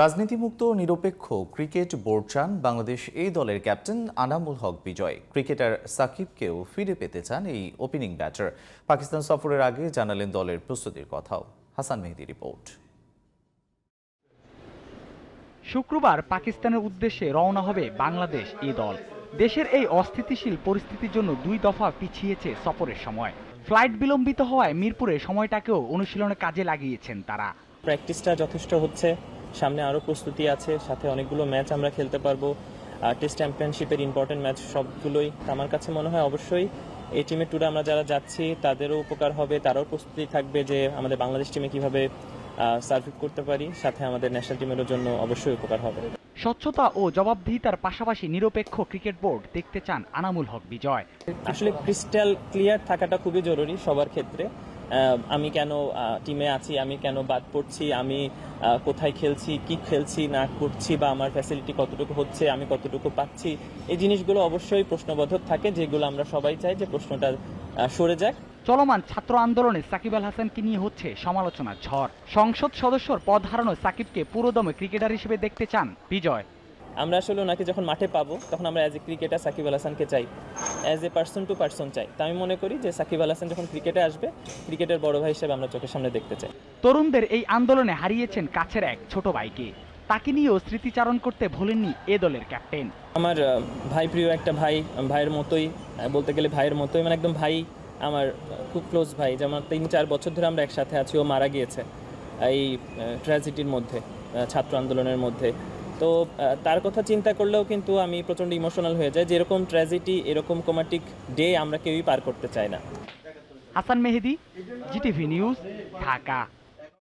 রাজনীতিমুক্ত ও নিরপেক্ষ cricket board চান বাংলাদেশ এই দলের ক্যাপ্টেন আনামুল হক বিজয়। ক্রিকেটার সাকিবকেও ফিরে পেতে চান এই ওপেনিং ব্যাটার। পাকিস্তান সফরের আগে জানালেন দলের প্রস্তুতির কথাও। হাসান মেহেদি রিপোর্ট। শুক্রবার পাকিস্তানের উদ্দেশ্যে রওনা হবে বাংলাদেশ এই দল। দেশের এই অস্থিতিশীল পরিস্থিতির জন্য দুই দফা পিছিয়েছে সফরের সময়। ফ্লাইট বিলম্বিত হওয়ায় মিরপুরে সময়টাকেও অনুশীলনে কাজে লাগিয়েছেন তারা। প্র্যাকটিসটা যথেষ্ট হচ্ছে। সামনে আরও প্রস্তুতি আছে সাথে অনেকগুলো ম্যাচ আমরা খেলতে পারব। টেস্ট চ্যাম্পিয়নশিপের ইম্পর্টেন্ট ম্যাচ সবগুলোই আমার কাছে মনে হয় অবশ্যই এই টিমের ট্যুরে আমরা যারা যাচ্ছি তাদেরও উপকার হবে তারাও প্রস্তুতি থাকবে যে আমাদের বাংলাদেশ টিমে কীভাবে সার্ভিভ করতে পারি সাথে আমাদের ন্যাশনাল টিমেরও জন্য অবশ্যই উপকার হবে। স্বচ্ছতা ও জবাবদিহিতার পাশাপাশি নিরপেক্ষ ক্রিকেট বোর্ড দেখতে চান আনামুল হক বিজয়। আসলে ক্রিস্টাল ক্লিয়ার থাকাটা খুবই জরুরি সবার ক্ষেত্রে। আমি কেন টিমে আছি, আমি কেন বাদ পড়ছি, আমি কোথায় খেলছি, কি খেলছি, না করছি, বা আমার ফ্যাসিলিটি কতটুকু হচ্ছে, আমি কতটুকু পাচ্ছি, এই জিনিসগুলো অবশ্যই প্রশ্নবোধক থাকে, যেগুলো আমরা সবাই চাই যে প্রশ্নটা সরে যাক। চলমান ছাত্র আন্দোলনে সাকিব আল হাসানকে নিয়ে হচ্ছে সমালোচনার ঝড়। সংসদ সদস্যর পদ হারানো সাকিবকে পুরোদমে ক্রিকেটার হিসেবে দেখতে চান বিজয়। আমরা আসলে ওনাকে যখন মাঠে পাবো তখন আমরা as a cricketer Sakib Al হাসানকে চাই। As a person to person চাই। তা আমি মনে করি যে সাকিব আল হাসান যখন ক্রিকেটে আসবে ক্রিকেটের বড় ভাই হিসেবে আমরা চোখের সামনে দেখতে চাই। তরুণদের এই আন্দোলনে হারিয়েছেন কাছের এক ছোট ভাইকে। তাকে নিয়েও স্মৃতিচারণ করতে ভোলেননি এ দলের ক্যাপ্টেন আমার ভাই প্রিয় একটা ভাই ভাইয়ের মতোই বলতে গেলে ভাইয়ের মতোই মানে একদম ভাই আমার খুব ক্লোজ ভাই। যেমন তিন চার বছর ধরে আমরা একসাথে আছি ও মারা গিয়েছে এই ট্র্যাজেডির মধ্যে ছাত্র আন্দোলনের মধ্যে। তো তার কথা চিন্তা করলেও কিন্তু আমি প্রচণ্ড ইমোশনাল হয়ে যাই। যেরকম ট্র্যাজেডি এরকম কোমাটিক ডে আমরা কেউই পার করতে চাই না। Hasan Mehedi, GTV news, Dhaka.